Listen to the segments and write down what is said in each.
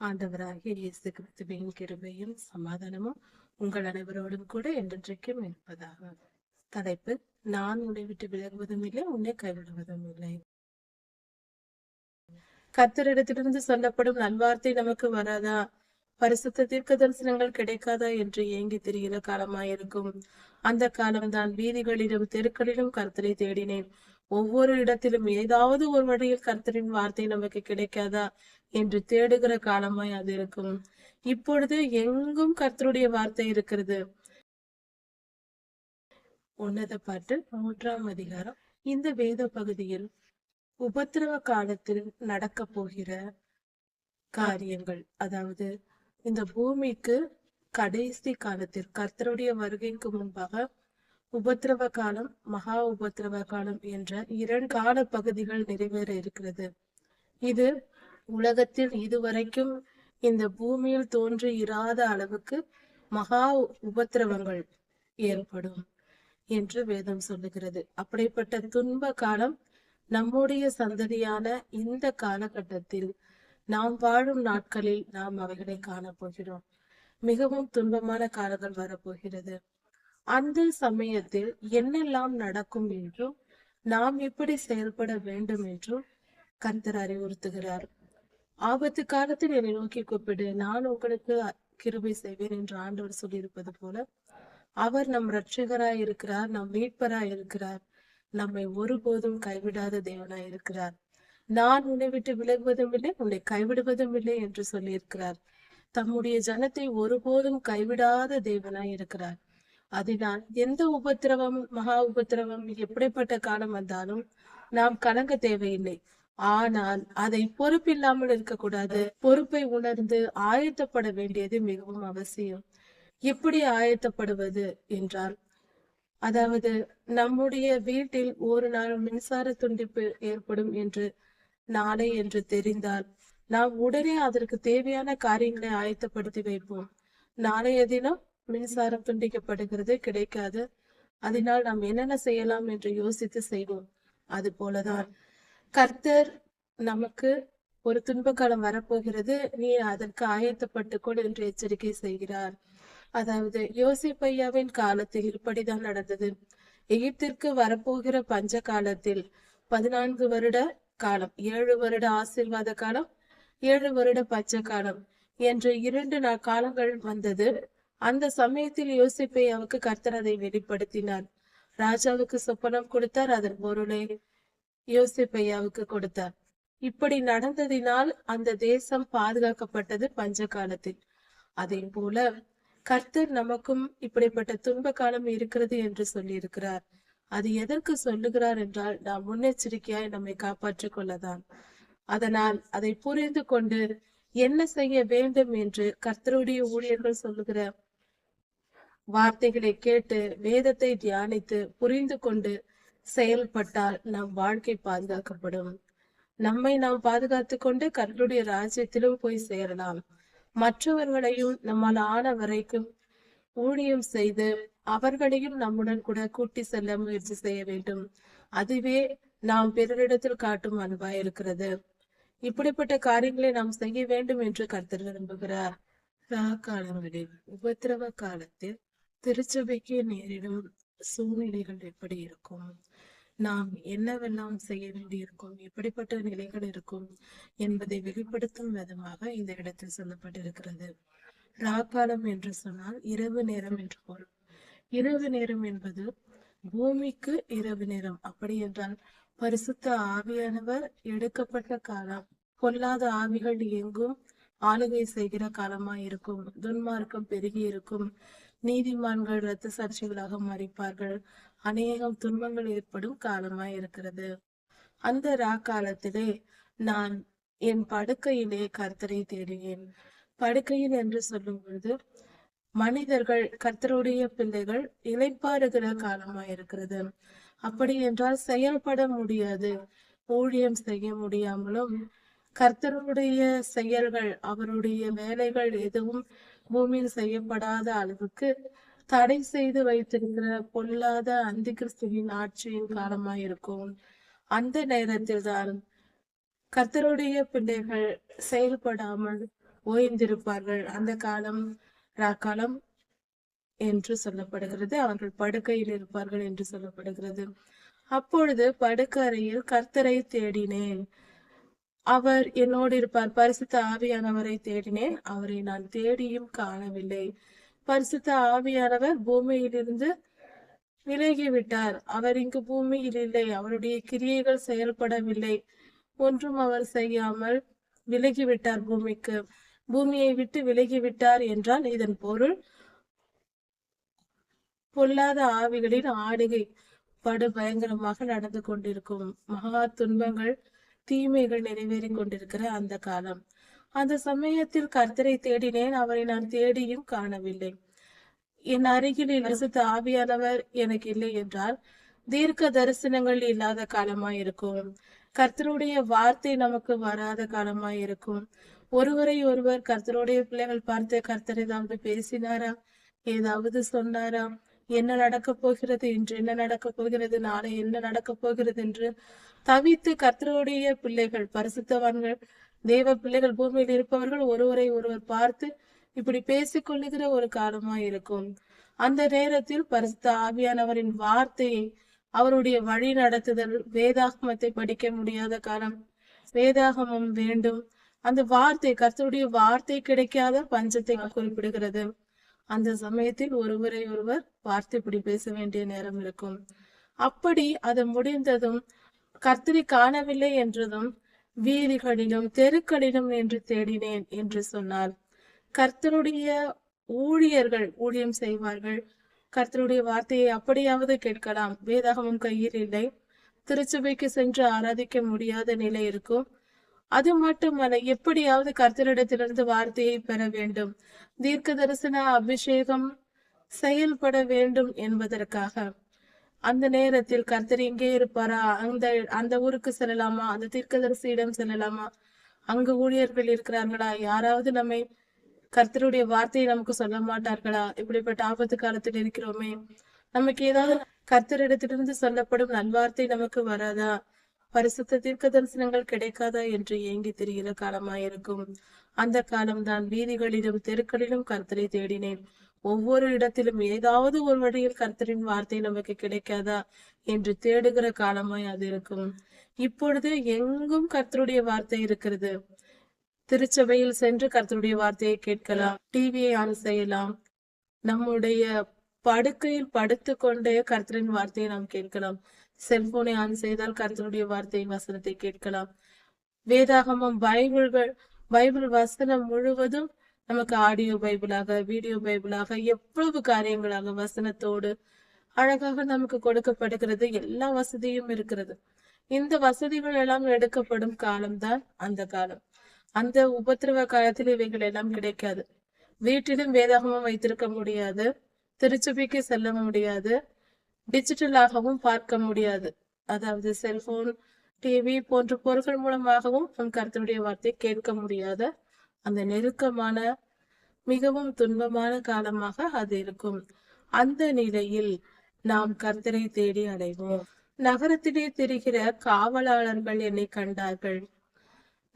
ஆண்டவராகிய இயேசு கிறிஸ்துவின் கிருபையும் சமாதானமும் உங்கள் அனைவரோடும் கூட என்றென்றைக்கும் இருப்பதாக. தலைப்பு நான் உன்னை விட்டு விலகுவதும் இல்லை உன்னை கைவிடுவதும் இல்லை. கத்தரிடத்திலிருந்து சொல்லப்படும் நல்வார்த்தை நமக்கு வராதா? பரிசுத்த தீர்க்க தரிசனங்கள் கிடைக்காதா என்று ஏங்கி திரிகிற காலமாயிருக்கும். அந்த காலம்தான் வீதிகளிலும் தெருக்களிலும் கர்த்தரை தேடினேன். ஒவ்வொரு இடத்திலும் ஏதாவது ஒரு வழியில் கர்த்தரின் வார்த்தை நமக்கு கிடைக்காதா என்று தேடுகிற காலமாய் அது இருக்கும். இப்பொழுது எங்கும் கர்த்தருடைய வார்த்தை இருக்கிறது. உன்னத பாட்டு மூன்றாம் அதிகாரம். இந்த வேத பகுதியில் உபத்திரவ காலத்தில் நடக்க போகிற காரியங்கள் அதாவது இந்த பூமிக்கு கடைசி காலத்தில் கர்த்தருடைய வருகைக்கு முன்பாக உபத்திரவ காலம் மகா உபத்திரவ காலம் என்ற இரண்டு கால பகுதிகள் நிறைவேற இருக்கிறது. இது உலகத்தில் இதுவரைக்கும் இந்த பூமியில் தோன்றி இராத அளவுக்கு மகா உபத்திரவங்கள் ஏற்படும் என்று வேதம் சொல்லுகிறது. அப்படிப்பட்ட துன்ப காலம் நம்முடைய சந்ததியான இந்த காலகட்டத்தில் நாம் வாழும் நாட்களில் நாம் அவைகளை காணப்போகிறோம். மிகவும் துன்பமான காலங்கள் வரப்போகிறது. அந்த சமயத்தில் என்னெல்லாம் நடக்கும் என்றும் நாம் எப்படி செயல்பட வேண்டும் என்றும் கந்தர் அறிவுறுத்துகிறார். ஆபத்து காலத்தில் என்னை நோக்கி கூப்பிடு நான் உங்களுக்கு கிருபை செய்வேன் என்று ஆண்டவர் சொல்லியிருப்பது போல அவர் நம் ரட்சகராய் இருக்கிறார் நம் மீட்பராய் இருக்கிறார் நம்மை ஒருபோதும் கைவிடாத தேவனாய் இருக்கிறார். நான் உன்னை விட்டு விலகுவதும் இல்லை உன்னை கைவிடுவதும் இல்லை என்று சொல்லியிருக்கிறார். தம்முடைய ஜனத்தை ஒருபோதும் கைவிடாத தேவனாய் இருக்கிறார். அதனால் எந்த உபத்திரவம் மகா உபத்திரவம் எப்படிப்பட்ட காலம் வந்தாலும் நாம் கலங்க தேவையில்லை. ஆனால் அதை பொறுப்பில்லாமல் இருக்கக்கூடாது. பொறுப்பை உணர்ந்து ஆயத்தப்பட வேண்டியது மிகவும் அவசியம். எப்படி ஆயத்தப்படுவது என்றால் அதாவது நம்முடைய வீட்டில் ஒரு நாள் மின்சார துண்டிப்பு ஏற்படும் என்று நாளை என்று தெரிந்தால் நாம் உடனே அதற்கு தேவையான காரியங்களை ஆயத்தப்படுத்தி வைப்போம். நாளைய தினம் மின்சாரம் துண்டிக்கப்படுகிறது கிடைக்காது. அதனால் நாம் என்னென்ன செய்யலாம் என்று யோசித்து செய்வோம். அது போலதான். கர்த்தர் நமக்கு ஒரு துன்ப காலம் வரப்போகிறது. நீ அதற்கு ஆயத்தப்பட்டுக்கொள் என்று எச்சரிக்கை செய்கிறார். அதாவது யோசிப்பையாவின் காலத்தில் இப்படிதான் நடந்தது. எகிப்திற்கு வரப்போகிற பஞ்ச காலத்தில் பதினான்கு வருட காலம் ஏழு வருட ஆசீர்வாத காலம் ஏழு வருட பச்சை காலம் என்ற இரண்டு காலங்கள் வந்தது. அந்த சமயத்தில் யோசிப்பையாவுக்கு கர்த்தர் அதை வெளிப்படுத்தினார். ராஜாவுக்கு சொப்பனம் கொடுத்தார் அதன் பொருளை யோசிப்பையாவுக்கு கொடுத்தார். இப்படி நடந்ததினால் அந்த தேசம் பாதுகாக்கப்பட்டது பஞ்ச காலத்தில் அதே போல கர்த்தர் நமக்கும் இப்படிப்பட்ட துன்ப காலம் இருக்கிறது என்று சொல்லியிருக்கிறார். அது எதற்கு சொல்லுகிறார் என்றால் நாம் முன்னெச்சரிக்கையாய் நம்மை காப்பாற்றிக் கொள்ளதான். அதனால் அதை புரிந்து கொண்டு என்ன செய்ய வேண்டும் என்று கர்த்தருடைய ஊழியர்கள் சொல்லுகிற வார்த்தைகளை கேட்டு வேதத்தை தியானித்து புரிந்து கொண்டு செயல்பட்டால் நம் வாழ்க்கை பாதுகாக்கப்படும் நம்மை நாம் பாதுகாத்து கொண்டு கர்த்தருடைய ராஜ்யத்திலும் போய் சேரலாம். மற்றவர்களையும் நம்மால் ஆன வரைக்கும் ஊழியம் செய்து அவர்களையும் நம்முடன் கூட கூட்டி செல்ல முயற்சி செய்ய வேண்டும். அதுவே நாம் பிறரிடத்தில் காட்டும் அன்பாய் இருக்கிறது இப்படிப்பட்ட காரியங்களை நாம் செய்ய வேண்டும் என்று கர்த்தர் விரும்புகிறார். உபத்திரவ காலத்தில் திருச்சபைக்கு நேரிடும் சூழ்நிலைகள் எப்படி இருக்கும்? நாம் என்னவெல்லாம் செய்ய வேண்டியிருக்கும்? எப்படிப்பட்ட நிலைகள் இருக்கும்? என்பதை வெளிப்படுத்தும் விதமாக இந்த இடத்தில் சொல்லப்பட்டிருக்கிறது. ராக்காலம் என்று சொன்னால் இரவு நேரம் என்று பொருள். இரவு நேரம் என்பது பூமிக்கு இரவு நேரம். அப்படி என்றால் பரிசுத்த ஆவியானவர் எடுக்கப்பட்ட காலம். பொல்லாத ஆவிகள் எங்கும் ஆளுகை செய்கிற காலமாய் இருக்கும் துன்மார்க்கம் பெருகி இருக்கும் நீதிமான்கள் இரத்த சாட்சிகளாக மறிப்பார்கள். அநேகம் துன்பங்கள் ஏற்படும் காலமாய் இருக்கிறது. அந்த ரா காலத்திலே நான் என் படுக்கையிலே கர்த்தரை தேடுவேன். படுக்கையில் என்று சொல்லும் பொழுது மனிதர்கள் கர்த்தருடைய பிள்ளைகள் இலைப்பாறுகிற காலமாய் இருக்கிறது. அப்படி என்றால் செயல்பட முடியாது. ஊழியம் செய்ய முடியாமலும் கர்த்தருடைய செயல்கள் அவருடைய வேலைகள் எதுவும் பூமியில் செய்யப்படாத அளவுக்கு தடை செய்து வைத்திருக்கிற பொல்லாத அந்தி கிறிஸ்துவின் ஆட்சியின் காலமாய் இருக்கும். அந்த நேரத்தில் தான் கர்த்தருடைய பிள்ளைகள் செயல்படாமல் ஓய்ந்திருப்பார்கள். அந்த காலம் ராக்காலம் என்று சொல்லப்படுகிறது. அவர்கள் படுக்கையில் இருப்பார்கள் என்று சொல்லப்படுகிறது. அப்பொழுது படுக்கறையில் கர்த்தரை தேடினேன். அவர் என்னோடு இருப்பார். பரிசுத்த ஆவியானவரை தேடினேன். அவரை நான் தேடியும் காணவில்லை. பரிசுத்த ஆவியானவர் பூமியிலிருந்து விலகிவிட்டார். அவர் இங்கு பூமியில் இல்லை. அவருடைய கிரியைகள் செயல்படவில்லை. ஒன்றும் அவர் செய்யாமல் விலகிவிட்டார் பூமிக்கு. பூமியை விட்டு விலகிவிட்டார் என்றால் இதன் பொருள் பொல்லாத ஆவிகளின் ஆடுகை படு பயங்கரமாக நடந்து கொண்டிருக்கும். மகா துன்பங்கள் தீமைகள் நிறைவேறி கொண்டிருக்கிற அந்த காலம். அந்த சமயத்தில் கர்த்தரை தேடினேன். அவரை நான் தேடியும் காணவில்லை. என் அருகில் இலசுத்த ஆவியானவர் எனக்கு இல்லை என்றால் தீர்க்க தரிசனங்கள் இல்லாத காலமாய் இருக்கும் கர்த்தருடைய வார்த்தை நமக்கு வராத காலமாய் இருக்கும் ஒருவரை ஒருவர் கர்த்தருடைய பிள்ளைகள் பார்த்து கர்த்தர் ஏதாவது பேசினாரா? ஏதாவது சொன்னாரா? என்ன நடக்க போகிறது என்று என்ன நடக்க போகிறது நாளை என்ன நடக்க போகிறது என்று தவித்து கர்த்தருடைய பிள்ளைகள் பரிசுத்தவான்கள் தேவ பிள்ளைகள் பூமியில் இருப்பவர்கள் ஒருவரை ஒருவர் பார்த்து இப்படி பேசிக்கொள்ளுகிற ஒரு காலமா இருக்கும். அந்த நேரத்தில் பரிசுத்த ஆவியானவரின் வார்த்தையை அவருடைய வழி நடத்துதல் வேதாகமத்தை படிக்க முடியாத காலம். வேதாகமம் வேண்டும். அந்த வார்த்தை கர்த்தருடைய வார்த்தை கிடைக்காத பஞ்சத்தை குறிப்பிடுகிறது. அந்த சமயத்தில் ஒருவரை ஒருவர் வார்த்தை இப்படி பேச வேண்டிய நேரம் இருக்கும். அப்படி அது முடிந்ததும் கர்த்தரை காணவில்லை என்றதும் வீதிகளிலும் தெருக்களிலும் என்று தேடினேன் என்று சொன்னார். கர்த்தருடைய ஊழியர்கள் ஊழியம் செய்வார்கள். கர்த்தருடைய வார்த்தையை அப்படியாவது கேட்கலாம். வேதாகமம் கையில் இல்லை. திருச்சபைக்கு சென்று ஆராதிக்க முடியாத நிலை இருக்கும். அது மட்டுமல்ல எப்படியாவது கர்த்தரிடத்திலிருந்து வார்த்தையை பெற வேண்டும். தீர்க்க தரிசன அபிஷேகம் செயல்பட வேண்டும் என்பதற்காக. அந்த நேரத்தில் கர்த்தர் எங்கே இருப்பாரா? அந்த அந்த ஊருக்கு செல்லலாமா? அந்த தீர்க்கதரிசியிடம் செல்லலாமா? அங்கு ஊழியர்கள் இருக்கிறார்களா? யாராவது நம்மை கர்த்தருடைய வார்த்தையை நமக்கு சொல்ல மாட்டார்களா? இப்படிப்பட்ட ஆபத்து காலத்தில் இருக்கிறோமே. நமக்கு ஏதாவது கர்த்தரிடத்திலிருந்து சொல்லப்படும் நல்வார்த்தை நமக்கு வராதா? பரிசுத்த தீர்க்க தரிசனங்கள் கிடைக்காதா என்று ஏங்கி திரிகிற காலமாயிருக்கும். அந்த காலம்தான் வீதிகளிலும் தெருக்களிலும் கர்த்தரை தேடினேன். ஒவ்வொரு இடத்திலும் ஏதாவது ஒரு வழியில் கர்த்தரின் வார்த்தை நமக்கு கிடைக்காதா என்று தேடுகிற காலமாய் அது இருக்கும். இப்பொழுது எங்கும் கர்த்தருடைய வார்த்தை இருக்கிறது. திருச்சபையில் சென்று கர்த்தருடைய வார்த்தையை கேட்கலாம். டிவியை ஆன் செய்யலாம். நம்முடைய படுக்கையில் படுத்து கொண்டே கர்த்தரின் வார்த்தையை நாம் கேட்கலாம். செல்போனை ஆன் செய்தால் கர்த்தருடைய வார்த்தை வசனத்தை கேட்கலாம். வேதாகமம் பைபிள்கள் பைபிள் வசனம் முழுவதும் நமக்கு ஆடியோ பைபிளாக வீடியோ பைபிளாக எவ்வளவு காரியங்களாக வசனத்தோடு அழகாக நமக்கு கொடுக்கப்படுகிறது. எல்லா வசதியும் இருக்கிறது. இந்த வசதிகள் எல்லாம் எடுக்கப்படும் காலம்தான் அந்த காலம். அந்த உபத்திரவ காலத்தில் இவைகள் எல்லாம் கிடைக்காது. வீட்டிலும் வேதாகமம் வைத்திருக்க முடியாது. திருச்சபைக்கு செல்ல முடியாது. டிஜிட்டலாகவும் பார்க்க முடியாது. அதாவது செல்போன் டிவி போன்ற பொருட்கள் மூலமாகவும் நம் கருத்துடைய வார்த்தை கேட்க முடியாத அந்த நெருக்கமான மிகவும் துன்பமான காலமாக அது இருக்கும். அந்த நிலையில் நாம் கர்த்தரை தேடி அடைவோம். நகரத்திலே திரிகிற காவலாளர்கள் என்னை கண்டார்கள்.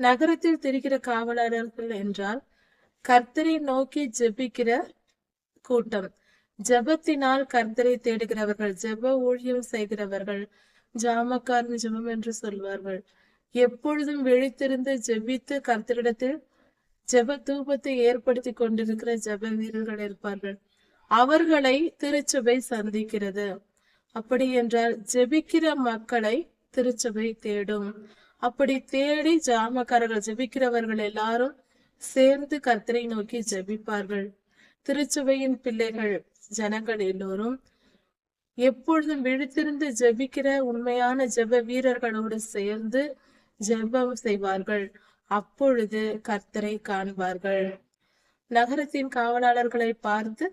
நகரத்தில் திரிகிற காவலாளர்கள் என்றால் கர்த்தரை நோக்கி ஜெபிக்கிற கூட்டம். ஜெபத்தினால் கர்த்தரை தேடுகிறவர்கள் ஜெப ஊழியம் செய்கிறவர்கள் ஜாமக்காரன் ஜெபம் என்று சொல்வார்கள். எப்பொழுதும் விழித்திருந்து ஜெபித்து கர்த்தரிடத்தில் ஜெப தூபத்தை ஏற்படுத்தி கொண்டிருக்கிற ஜெப வீரர்கள் இருப்பார்கள். அவர்களை திருச்சபை சந்திக்கிறது. அப்படி என்றால் ஜெபிக்கிற மக்களை திருச்சபை தேடும். அப்படி தேடி ஜாமக்காரர்கள் ஜெபிக்கிறவர்கள் எல்லாரும் சேர்ந்து கர்த்தரை நோக்கி ஜெபிப்பார்கள். திருச்சபையின் பிள்ளைகள் ஜனங்கள் எல்லோரும் எப்பொழுதும் விழித்திருந்து ஜெபிக்கிற உண்மையான ஜெப வீரர்களோடு சேர்ந்து ஜெபம் செய்வார்கள். அப்பொழுது கர்த்தரை காண்பார்கள். நகரத்தின் காவலாளர்களை பார்த்து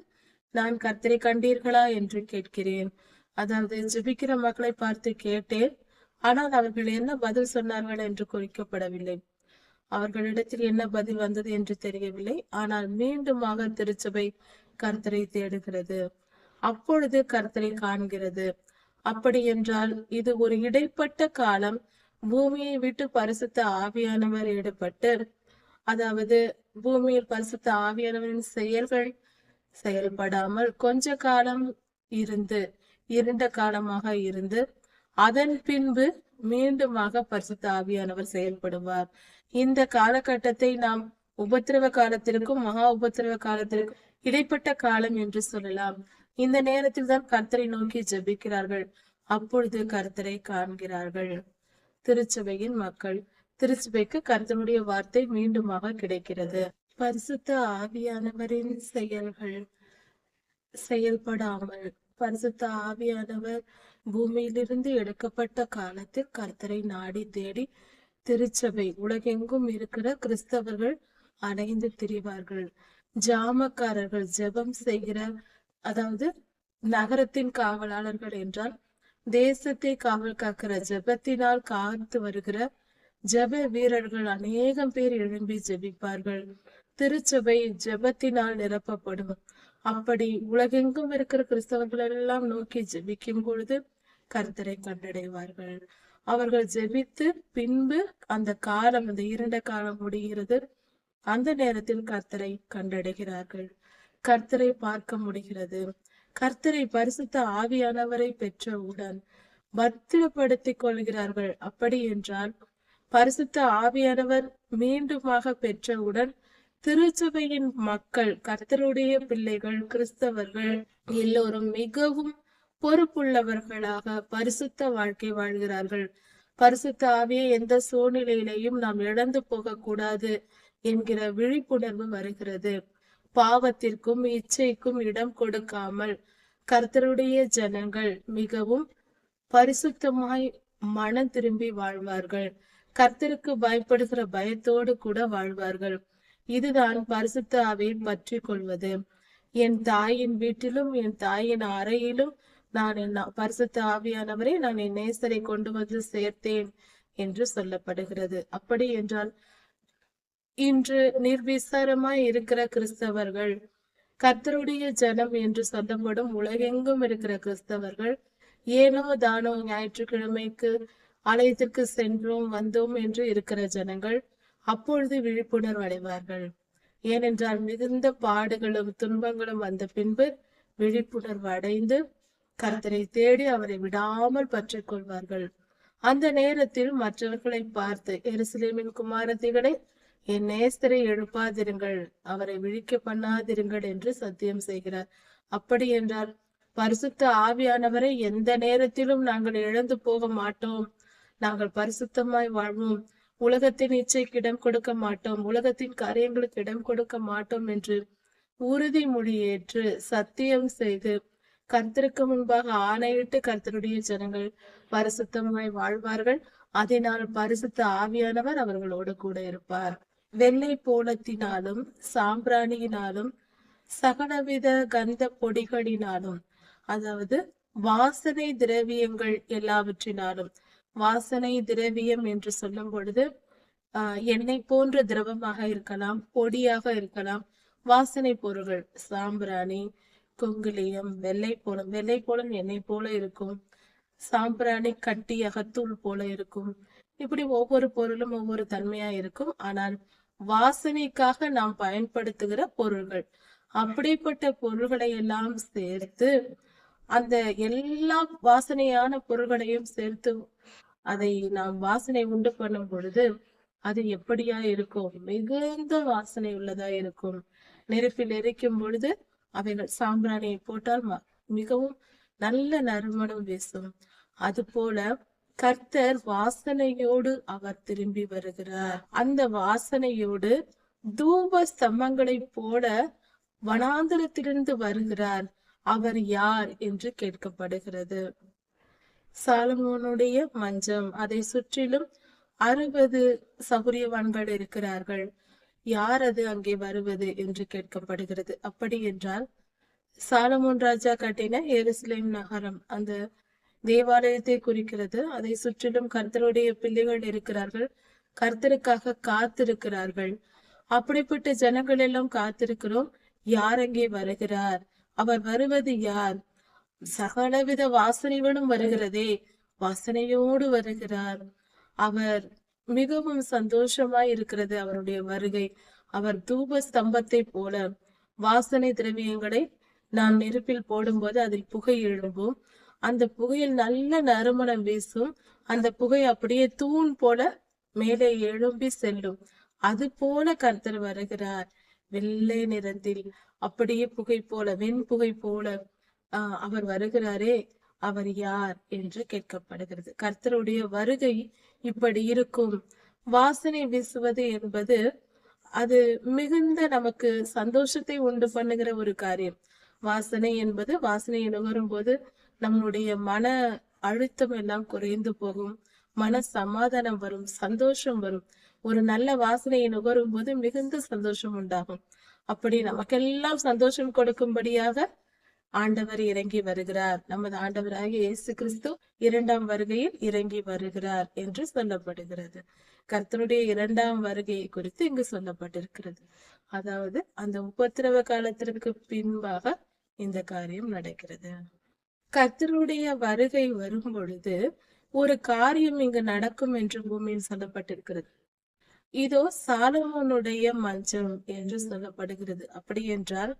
நான் கர்த்தரை கண்டீர்களா? என்று கேட்கிறேன். அதாவது ஜெபிக்கிற மக்களை பார்த்து கேட்டேன். ஆனால் அவர்கள் என்ன பதில் சொன்னார்கள் என்று குறிக்கப்படவில்லை. அவர்களிடத்தில் என்ன பதில் வந்தது என்று தெரியவில்லை. ஆனால் மீண்டுமாக திருச்சபை கர்த்தரை தேடுகிறது. அப்பொழுது கர்த்தரை காண்கிறது. அப்படி என்றால் இது ஒரு இடைப்பட்ட காலம். பூமியை விட்டு பரிசுத்த ஆவியானவர் ஈடுபட்டு அதாவது பூமியில் பரிசுத்த ஆவியானவரின் செயல்கள் செயல்படாமல் கொஞ்ச காலம் இருந்து இருண்ட காலமாக இருந்து அதன் பின்பு மீண்டுமாக பரிசுத்த ஆவியானவர் செயல்படுவார். இந்த காலகட்டத்தை நாம் உபத்திரவ காலத்திற்கும் மகா உபத்திரவ காலத்திற்கும் இடைப்பட்ட காலம் என்று சொல்லலாம். இந்த நேரத்தில் தான் கர்த்தரை நோக்கி ஜபிக்கிறார்கள். அப்பொழுது கர்த்தரை காண்கிறார்கள். திருச்சபையின் மக்கள் திருச்சபைக்கு கர்த்தனுடைய வார்த்தை மீண்டுமாக கிடைக்கிறது. பரிசுத்த ஆவியானவரின் செயல்கள் செயல்படாமல் பரிசுத்த ஆவியானவர் பூமியிலிருந்து எடுக்கப்பட்ட காலத்தில் கர்த்தரை நாடி தேடி திருச்சபை உலகெங்கும் இருக்கிற கிறிஸ்தவர்கள் அடைந்து திரிவார்கள். ஜாமக்காரர்கள் ஜெபம் செய்கிற அதாவது நகரத்தின் காவலாளர்கள் என்றால் தேசத்தை காவல் காக்கிற ஜெபத்தினால் காத்து வருகிற ஜெப வீரர்கள் அநேகம் பேர் எழும்பி ஜெபிப்பார்கள். திருச்சபை ஜெபத்தினால் நிரப்பப்படும். அப்படி உலகெங்கும் இருக்கிற கிறிஸ்தவர்கள் எல்லாம் நோக்கி ஜெபிக்கும் பொழுது கர்த்தரை கண்டடைவார்கள். அவர்கள் ஜெபித்து பின்பு அந்த காலம் அந்த இரண்ட காலம் முடிகிறது. அந்த நேரத்தில் கர்த்தரை கண்டடைகிறார்கள். கர்த்தரை பார்க்க முடிகிறது. கர்த்தரை பரிசுத்த ஆவியானவரை பெற்றவுடன் பத்திரப்படுத்திக் கொள்கிறார்கள். அப்படி என்றால் பரிசுத்த ஆவியானவர் மீண்டுமாக பெற்றவுடன் திருச்சபையின் மக்கள் கர்த்தருடைய பிள்ளைகள் கிறிஸ்தவர்கள் எல்லோரும் மிகவும் பொறுப்புள்ளவர்களாக பரிசுத்த வாழ்க்கை வாழ்கிறார்கள். பரிசுத்த ஆவியை எந்த சூழ்நிலையிலையும் நாம் இழந்து போக கூடாது என்கிற விழிப்புணர்வு வருகிறது. பாவத்திற்கும் இச்சைக்கும் இடம் கொடுக்காமல் கர்த்தருடைய ஜனங்கள் மிகவும் பரிசுத்தமாய் மனம் திரும்பி வாழ்வார்கள். கர்த்தருக்கு பயப்படுகிற பயத்தோடு கூட வாழ்வார்கள். இதுதான் பரிசுத்த ஆவியை பற்றி கொள்வது. என் தாயின் வீட்டிலும் என் தாயின் அறையிலும் நான் என் பரிசுத்த ஆவியானவரை நான் என் நேசரை கொண்டு வந்து சேர்த்தேன் என்று சொல்லப்படுகிறது. அப்படி என்றால் இன்று நிர்விசாரமாய் இருக்கிற கிறிஸ்தவர்கள் கத்தருடைய ஜனம் என்று சொல்லப்படும் உலகெங்கும் இருக்கிற கிறிஸ்தவர்கள் ஏனோ தானோ ஞாயிற்றுக்கிழமைக்கு ஆலயத்திற்கு சென்றோம் வந்தோம் என்று இருக்கிற ஜனங்கள் அப்பொழுது விழிப்புணர்வு அடைவார்கள். ஏனென்றால் மிகுந்த பாடுகளும் துன்பங்களும் வந்த பின்பு விழிப்புணர்வு அடைந்து கர்த்தரை தேடி அவரை விடாமல் பற்றிக் கொள்வார்கள். அந்த நேரத்தில் மற்றவர்களை பார்த்து எருசலேமின் குமாரதிகளை என் நேஸ்தரை எழுப்பாதிருங்கள் அவரை விழிக்க பண்ணாதிருங்கள் என்று சத்தியம் செய்கிறார். அப்படி என்றால் பரிசுத்த ஆவியானவரை எந்த நேரத்திலும் நாங்கள் இழந்து போக மாட்டோம். நாங்கள் பரிசுத்தமாய் வாழ்வோம். உலகத்தின் இச்சைக்கு இடம் கொடுக்க மாட்டோம். உலகத்தின் காரியங்களுக்கு இடம் கொடுக்க மாட்டோம் என்று உறுதிமொழி ஏற்று சத்தியம் செய்து கர்த்தருக்கு முன்பாக ஆணையிட்டு கர்த்தருடைய ஜனங்கள் பரிசுத்தமாய் வாழ்வார்கள். அதனால் பரிசுத்த ஆவியானவர் அவர்களோடு கூட இருப்பார். வெள்ளை போலத்தினாலும் சாம்பிராணியினாலும் சகலவித கந்த பொடிகளினாலும் அதாவது வாசனை திரவியங்கள் எல்லாவற்றினாலும் வாசனை திரவியம் என்று சொல்லும் பொழுது எண்ணெய் போன்ற திரவமாக இருக்கலாம் பொடியாக இருக்கலாம் வாசனை பொருள்கள் சாம்பிராணி குங்குலியம் வெள்ளை போலம் வெள்ளை போலம் எண்ணெய் போல இருக்கும் சாம்பிராணி கட்டி அகத்தூள் போல இருக்கும் இப்படி ஒவ்வொரு பொருளும் ஒவ்வொரு தன்மையா இருக்கும் ஆனால் வாசனைக்காக நாம் பயன்படுத்துகிற பொருள்கள். அப்படிப்பட்ட பொருள்களை எல்லாம் சேர்த்து அந்த எல்லா வாசனையான பொருள்களையும் சேர்த்து அதை நாம் வாசனை உண்டு பண்ணும் பொழுது அது எப்படியா இருக்கும்? மிகுந்த வாசனை உள்ளதா இருக்கும். நெருப்பில் எரிக்கும் பொழுது அவைகள் சாம்பிராணியை போட்டால் ம- மிகவும் நல்ல நறுமணம் வீசும். அதுபோல கர்த்தர் வாசனையோடு அவர் திரும்பி வருகிறார். அந்த வாசனையோடு தூப ஸ்தம்பங்களைப் போல வனாந்திரத்திலிருந்து வருகிறார். அவர் யார் என்று கேட்கப்படுகிறது. சாலமோனுடைய மஞ்சம் அதை சுற்றிலும் அறுபது சகுரியவான்கள் இருக்கிறார்கள். யார் அது அங்கே வருவது என்று கேட்கப்படுகிறது. அப்படி என்றால் சாலமோன் ராஜா கட்டின எருசலேம் நகரம் அந்த தேவாலயத்தை குறிக்கிறது. அதை சுற்றிலும் கர்த்தருடைய பிள்ளைகள் இருக்கிறார்கள். கர்த்தருக்காக காத்திருக்கிறார்கள். அப்படிப்பட்ட ஜனங்கள் எல்லாம் காத்திருக்கிறோம். யார் அங்கே வருகிறார்? அவர் வருவது யார்? சகலவித வாசனைகளும் வருகிறதே. வாசனையோடு வருகிறார். அவர் மிகவும் சந்தோஷமாய் இருக்கிறது அவருடைய வருகை. அவர் தூப ஸ்தம்பத்தை போல வாசனை திரவியங்களை நாம் நெருப்பில் போடும்போது அதில் புகை எழும்பும். அந்த புகையில் நல்ல நறுமணம் வீசும். அந்த புகை அப்படியே தூண் போல மேலே எழும்பி செல்லும். அது போல கர்த்தர் வருகிறார். வெள்ளை நிறத்தில் அப்படியே புகை போல வெண்புகை போல ஆஹ் அவர் வருகிறாரே. அவர் யார் என்று கேட்கப்படுகிறது. கர்த்தருடைய வருகை இப்படி இருக்கும். வாசனை வீசுவது என்பது அது மிகுந்த நமக்கு சந்தோஷத்தை உண்டு பண்ணுகிற ஒரு காரியம். வாசனை என்பது வாசனையை நுகரும் போது நம்முடைய மன அழுத்தம் எல்லாம் குறைந்து போகும். மன சமாதானம் வரும் சந்தோஷம் வரும். ஒரு நல்ல வாசனையை நுகரும் போது மிகுந்த சந்தோஷம் உண்டாகும். அப்படி நமக்கெல்லாம் சந்தோஷம் கொடுக்கும்படியாக ஆண்டவர் இறங்கி வருகிறார். நமது ஆண்டவராகிய இயேசு கிறிஸ்து இரண்டாம் வருகையில் இறங்கி வருகிறார் என்று சொல்லப்படுகிறது. கர்த்தருடைய இரண்டாம் வருகையை குறித்து இங்கு சொல்லப்பட்டிருக்கிறது. அதாவது அந்த உபத்திரவ காலத்திற்கு பின்பாக இந்த காரியம் நடக்கிறது. கர்த்தருடைய வருகை வரும் பொழுது ஒரு காரியம் இங்கு நடக்கும் என்று பூமியில் சொல்லப்பட்டிருக்கிறது. இதோ சாலமோனுடைய மஞ்சம் என்று சொல்லப்படுகிறது. அப்படி என்றால்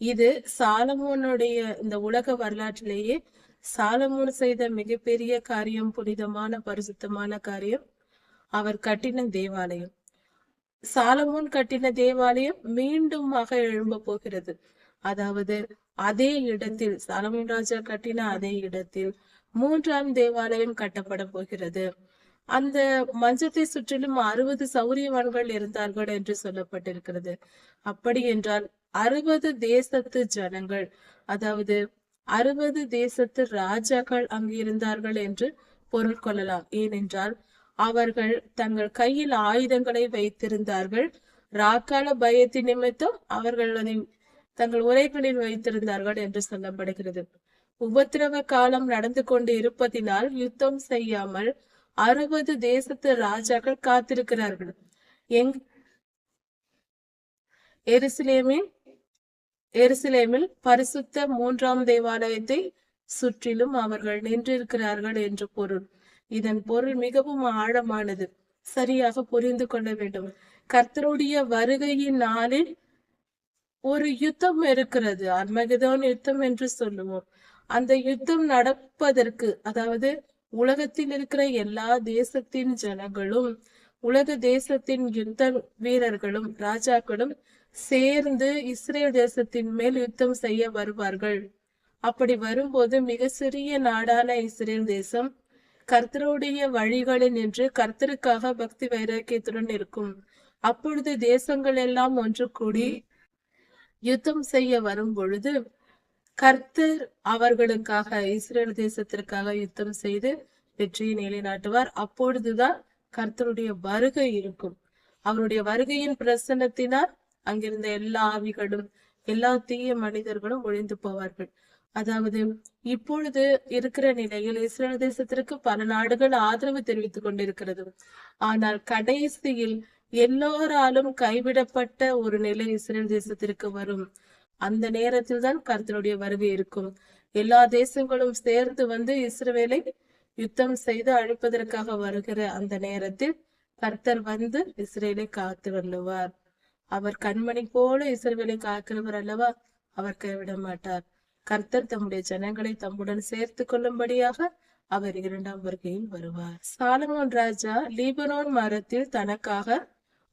இது சாலமோனுடைய இந்த உலக வரலாற்றிலேயே சாலமோன் செய்த மிகப்பெரிய காரியம் புனிதமான பரிசுத்தமான காரியம். அவர் கட்டின தேவாலயம். சாலமோன் கட்டின தேவாலயம் மீண்டுமாக எழும்ப போகிறது. அதாவது அதே இடத்தில் சலமன் ராஜா கட்டின அதே இடத்தில் மூன்றாம் தேவாலயம் கட்டப்பட போகிறது. அந்த மஞ்சத்தை சுற்றிலும் அறுபது சௌரியவான்கள் இருந்தார்கள் என்று சொல்லப்பட்டிருக்கிறது. அப்படி என்றால் அறுபது தேசத்து ஜனங்கள் அதாவது அறுபது தேசத்து ராஜாக்கள் அங்கு இருந்தார்கள் என்று பொருள் கொள்ளலாம். ஏனென்றால் அவர்கள் தங்கள் கையில் ஆயுதங்களை வைத்திருந்தார்கள். ராக்கால பயத்தின் நிமித்தம் அவர்கள் அதை தங்கள் உரைகளில் வைத்திருந்தார்கள் என்று சொல்லப்படுகிறது. உபத்திரவ காலம் நடந்து கொண்டு இருப்பதினால் யுத்தம் செய்யாமல் அறுபது தேசத்து ராஜாக்கள் காத்திருக்கிறார்கள். எங் எருசலேமின் எருசலேமில் பரிசுத்த மூன்றாம் தேவாலயத்தை சுற்றிலும் அவர்கள் நின்றிருக்கிறார்கள் என்று பொருள். இதன் பொருள் மிகவும் ஆழமானது. சரியாக புரிந்து கொள்ள வேண்டும். கர்த்தருடைய வருகையின் நாளில் ஒரு யுத்தம் இருக்கிறது. அர்மகதோன் யுத்தம் என்று சொல்லுவோம். அந்த யுத்தம் நடப்பதற்கு அதாவது உலகத்தில் இருக்கிற எல்லா தேசத்தின் ஜனங்களும் உலக தேசத்தின் யுத்த வீரர்களும் ராஜாக்களும் சேர்ந்து இஸ்ரேல் தேசத்தின் மேல் யுத்தம் செய்ய வருவார்கள். அப்படி வரும்போது மிக சிறிய நாடான இஸ்ரேல் தேசம் கர்த்தருடைய வழிகளில் நின்று கர்த்தருக்காக பக்தி வைராக்கியத்துடன் இருக்கும். அப்பொழுது தேசங்கள் எல்லாம் ஒன்று கூடி யுத்தம் செய்ய வரும் பொழுது கர்த்தர் அவர்களுக்காக இஸ்ரேல் தேசத்திற்காக யுத்தம் செய்து வெற்றியை நிலைநாட்டுவார் அப்பொழுதுதான் கர்த்தருடைய வருகை இருக்கும். அவருடைய வருகையின் பிரசன்னத்தினால் அங்கிருந்த எல்லா ஆவிகளும் எல்லா தீய மனிதர்களும் ஒழிந்து போவார்கள். அதாவது இப்பொழுது இருக்கிற நிலையில் இஸ்ரேல் தேசத்திற்கு பல நாடுகள் ஆதரவு தெரிவித்துக் கொண்டிருக்கிறது. ஆனால் கடைசியில் எல்லோராலும் கைவிடப்பட்ட ஒரு நிலை இஸ்ரேல் தேசத்திற்கு வரும். அந்த நேரத்தில் தான் கர்த்தருடைய வருகை இருக்கும். எல்லா தேசங்களும் சேர்ந்து வந்து இஸ்ரேலை யுத்தம் செய்து அழிப்பதற்காக வருகிற அந்த நேரத்தில் கர்த்தர் வந்து இஸ்ரேலை காத்து வள்ளுவார். அவர் கண்மணி போல இஸ்ரேலை காக்கிறவர் அல்லவா? அவர் கைவிட மாட்டார் கர்த்தர் தம்முடைய ஜனங்களை தம்முடன் சேர்த்து கொள்ளும்படியாக அவர் இரண்டாம் வருகையில் வருவார். சாலமோன் ராஜா லீபனோன் மரத்தில் தனக்காக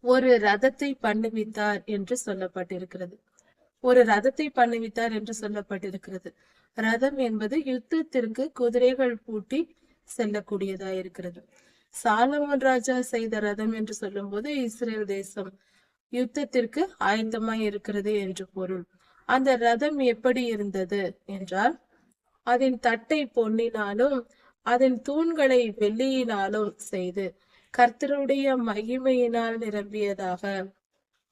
ஒரு ரதத்தை பண்ணுவித்தார் என்று சொல்லப்பட்டிருக்கிறது. ஒரு ரதத்தை பண்ணுவித்தார் என்று சொல்லப்பட்டிருக்கிறது. ரதம் என்பது யுத்தத்திற்கு குதிரைகள் பூட்டி செல்லக்கூடியதா இருக்கிறது சாலமோன் ராஜா செய்த ரதம் என்று சொல்லும்போது இஸ்ரேல் தேசம் யுத்தத்திற்கு ஆயத்தமாய் இருக்கிறது என்று பொருள். அந்த ரதம் எப்படி இருந்தது என்றால் அதன் தட்டை பொன்னினாலும் அதன் தூண்களை வெள்ளியினாலும் செய்து கர்த்தருடைய மகிமையினால் நிரம்பியதாக.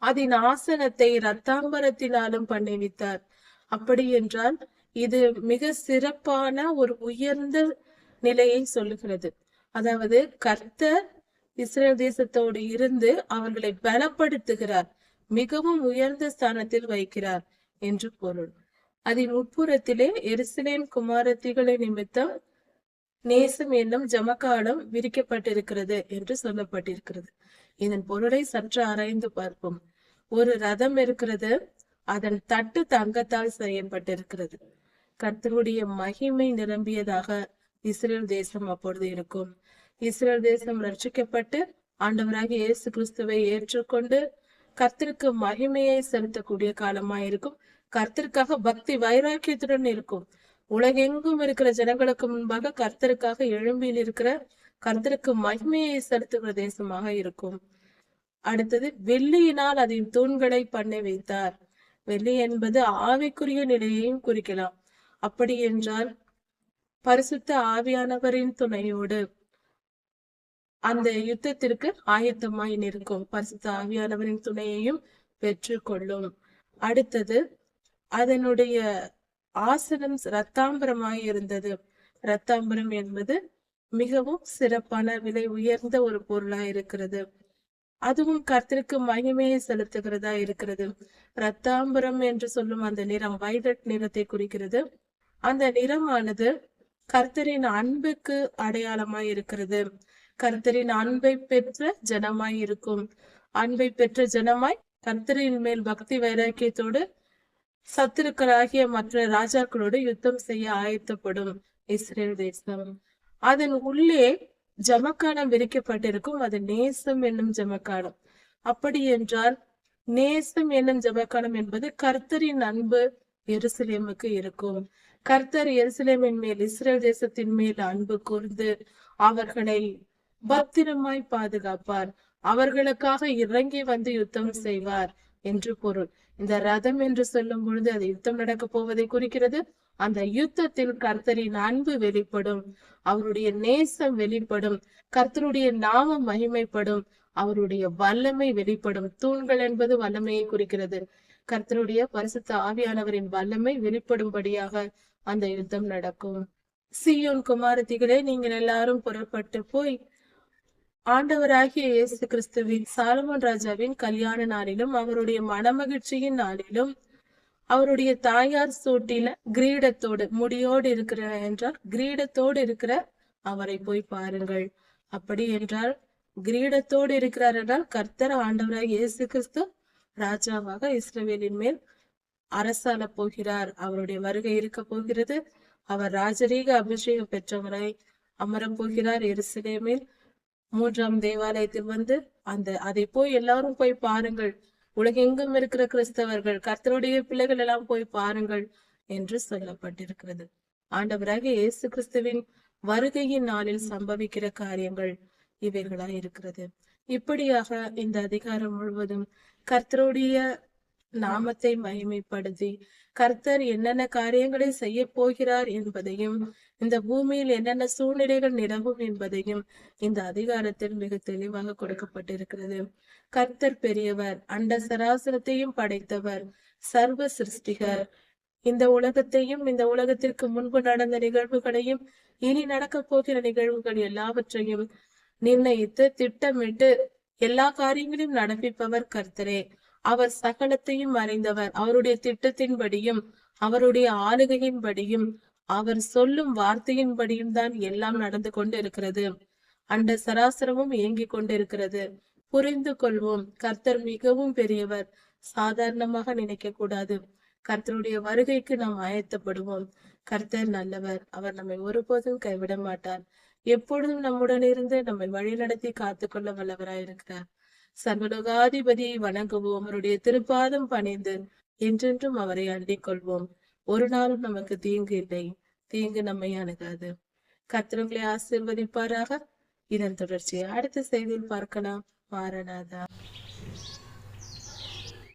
அதன் ஆசனத்தை ரத்தாம்பரத்தினாலும் பண்ணிவித்தார். அப்படி என்றால் இது மிக சிறப்பான ஒரு உயர்ந்த நிலையை சொல்லுகிறது. அதாவது கர்த்தர் இஸ்ரேல் தேசத்தோடு இருந்து அவர்களை பலப்படுத்துகிறார் மிகவும் உயர்ந்த ஸ்தானத்தில் வைக்கிறார் என்று பொருள். அதன் உட்புறத்திலே எருசலேம் குமாரத்திகளை நிமித்தம் நேசம் என்னும் ஜமக்காலம் விரிக்கப்பட்டிருக்கிறது என்று சொல்லப்பட்டிருக்கிறது. இதன் பொருளை சற்று ஆராய்ந்து பார்ப்போம். ஒரு ரதம் இருக்கிறது அதன் தட்டு தங்கத்தால் செய்யப்பட்டிருக்கிறது கர்த்தருடைய மகிமை நிரம்பியதாக இஸ்ரேல் தேசம் அப்பொழுது இருக்கும். இஸ்ரேல் தேசம் ரட்சிக்கப்பட்டு ஆண்டவராக இயேசு கிறிஸ்துவை ஏற்றுக்கொண்டு கர்த்தருக்கு மகிமையை செலுத்தக்கூடிய காலமாயிருக்கும். கர்த்தருக்காக பக்தி வைராக்கியத்துடன் இருக்கும். உலகெங்கும் இருக்கிற ஜனங்களுக்கு முன்பாக கர்த்தருக்காக எழும்பியில் இருக்கிற கர்த்தருக்கு மகிமையை செலுத்துகிற தேசமாக இருக்கும். அடுத்தது வெள்ளியினால் அதன் தூண்களை பண்ணி வைத்தார். வெள்ளி என்பது ஆவிக்குரிய நிலையையும் குறிக்கலாம். அப்படி என்றால் பரிசுத்த ஆவியானவரின் துணையோடு அந்த யுத்தத்திற்கு ஆயத்தமாய் நிற்கும். பரிசுத்த ஆவியானவரின் துணையையும் பெற்றுக்கொள்ளும். அடுத்தது அதனுடைய ஆசனம் ரத்தாம்பரமாய் இருந்தது. ரத்தாம்பரம் என்பது மிகவும் சிறப்பான விலை உயர்ந்த ஒரு பொருளா இருக்கிறது. அதுவும் கர்த்தருக்கு மகிமையை செலுத்துகிறதா இருக்கிறது. ரத்தாம்பரம் என்று சொல்லும் அந்த நிறம் வைலட் நிறத்தை குறிக்கிறது. அந்த நிறமானது கர்த்தரின் அன்புக்கு அடையாளமாய் இருக்கிறது. கர்த்தரின் அன்பை பெற்ற ஜனமாய் இருக்கும். அன்பை பெற்ற ஜனமாய் கர்த்தரின் மேல் பக்தி வைராக்கியத்தோடு சத்துருக்களாகிய மற்ற ராஜாக்களோடு யுத்தம் செய்ய ஆயத்தப்படும் இஸ்ரேல் தேசம். அதன் உள்ளே ஜமக்கானம் விரிக்கப்பட்டிருக்கும். அது நேசம் என்னும் ஜமக்கானம். அப்படி என்றால் நேசம் என்னும் ஜமக்கானம் என்பது கர்த்தரின் அன்பு எருசலேமுக்கு இருக்கும். கர்த்தர் எருசலேமின் மேல் இஸ்ரேல் தேசத்தின் மேல் அன்பு கூர்ந்து அவர்களை பத்திரமாய் பாதுகாப்பார். அவர்களுக்காக இறங்கி வந்து யுத்தம் செய்வார் என்று பொருள். இந்த ரதம் என்று சொல்லும் பொழுது அது யுத்தம் நடக்க போவதை குறிக்கிறது. அந்த யுத்தத்தில் கர்த்தரின் அன்பு வெளிப்படும். அவருடைய நேசம் வெளிப்படும். கர்த்தருடைய நாமம் மகிமைப்படும். அவருடைய வல்லமை வெளிப்படும். தூண்கள் என்பது வல்லமையை குறிக்கிறது. கர்த்தருடைய பரிசுத்த ஆவியானவரின் வல்லமை வெளிப்படும்படியாக அந்த யுத்தம் நடக்கும். சியோன் குமாரத்திகளே நீங்கள் எல்லாரும் புறப்பட்டு போய் ஆண்டவராகிய இயேசு கிறிஸ்துவின் சாலமோன் ராஜாவின் கல்யாண நாளிலும் அவருடைய மனமகிழ்ச்சியின் நாளிலும் அவருடைய தாயார் சூட்டில கிரீடத்தோடு முடியோடு இருக்கிற என்றால் கிரீடத்தோடு இருக்கிற அவரை போய் பாருங்கள். அப்படி என்றால் கிரீடத்தோடு இருக்கிறார் என்றால் கர்த்தர் ஆண்டவராக இயேசு கிறிஸ்து ராஜாவாக இஸ்ரவேலின் மேல் அரசால போகிறார். அவருடைய வருகை இருக்க போகிறது. அவர் ராஜரீக அபிஷேகம் பெற்றவரை அமரப் போகிறார். எருசலேமில் மூன்றாம் தேவாலயத்தில் வந்து அந்த அதை போய் எல்லாரும் போய் பாருங்கள். உலகெங்கும் இருக்கிற கிறிஸ்தவர்கள் கர்த்தருடைய பிள்ளைகள் எல்லாம் போய் பாருங்கள் என்று சொல்லப்பட்டிருக்கிறது. ஆண்டவராக இயேசு கிறிஸ்துவின் வருகையின் நாளில் சம்பவிக்கிற காரியங்கள் இவைகளா இருக்கிறது. இப்படியாக இந்த அதிகாரம் முழுவதும் கர்த்தருடைய நாமத்தை மகிமைப்படுத்தி கர்த்தர் என்னென்ன காரியங்களை செய்ய போகிறார் என்பதையும் இந்த பூமியில் என்னென்ன சூழ்நிலைகள் நிலவும் என்பதையும் இந்த அதிகாரத்தில் மிக தெளிவாக கொடுக்கப்பட்டிருக்கிறது. கர்த்தர் பெரியவர் அண்ட சராசரத்தையும் படைத்தவர் சர்வ சிருஷ்டிகர். இந்த உலகத்தையும் இந்த உலகத்திற்கு முன்பு நடந்த நிகழ்வுகளையும் இனி நடக்க போகிற நிகழ்வுகள் எல்லாவற்றையும் நிர்ணயித்து திட்டமிட்டு எல்லா காரியங்களையும் நடப்பிப்பவர் கர்த்தரே. அவர் சகலத்தையும் அறிந்தவர். அவருடைய திட்டத்தின்படியும் அவருடைய ஆளுகையின்படியும் அவர் சொல்லும் வார்த்தையின்படியும் தான் எல்லாம் நடந்து கொண்டு இருக்கிறது அண்ட சராசரமும் இயங்கிக் கொண்டிருக்கிறது. புரிந்து கொள்வோம். கர்த்தர் மிகவும் பெரியவர். சாதாரணமாக நினைக்க கூடாது கர்த்தருடைய வருகைக்கு நாம் ஆயத்தப்படுவோம். கர்த்தர் நல்லவர். அவர் நம்மை ஒருபோதும் கைவிட மாட்டார். எப்பொழுதும் நம்முடன் இருந்து நம்மை வழிநடத்தி காத்துக்கொள்ள வல்லவராயிருக்கிறார். சர்வலோகாதிபதியை வணங்குவோம். அவருடைய திருப்பாதம் பணிந்து என்றென்றும் அவரை அண்டிக் கொள்வோம். ஒரு நாளும் நமக்கு தீங்கு இல்லை. தீங்கு நம்மை அணுகாது. கத்திரங்களை ஆசிர்வதிப்பாராக. இதன் தொடர்ச்சியை அடுத்த செய்தியில் பார்க்கலாம். மாரநாதா